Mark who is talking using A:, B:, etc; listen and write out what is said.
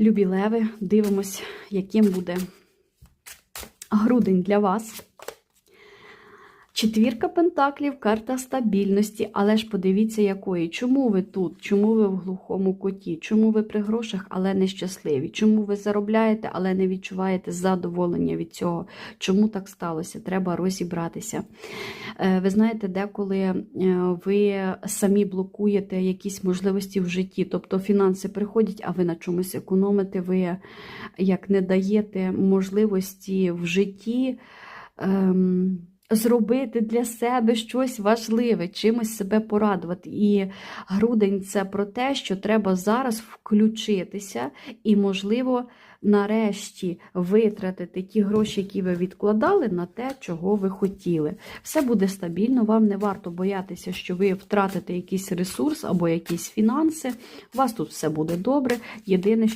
A: Любі леви, дивимось, яким буде грудень для вас. Четвірка пентаклів, карта стабільності, але ж подивіться, якої. Чому ви тут? Чому ви в глухому коті? Чому ви при грошах, але не щасливі? Чому ви заробляєте, але не відчуваєте задоволення від цього? Чому так сталося? Треба розібратися. Е, Ви знаєте, деколи е, ви самі блокуєте якісь можливості в житті, тобто фінанси приходять, а ви на чомусь економите, ви як не даєте можливості в житті. Ем, Зробити для себе щось важливе, чимось себе порадувати. І грудень це про те, що треба зараз включитися і, можливо, нарешті витратити ті гроші, які ви відкладали, на те, чого ви хотіли. Все буде стабільно, вам не варто боятися, що ви втратите якийсь ресурс або якісь фінанси. У вас тут все буде добре. Єдине,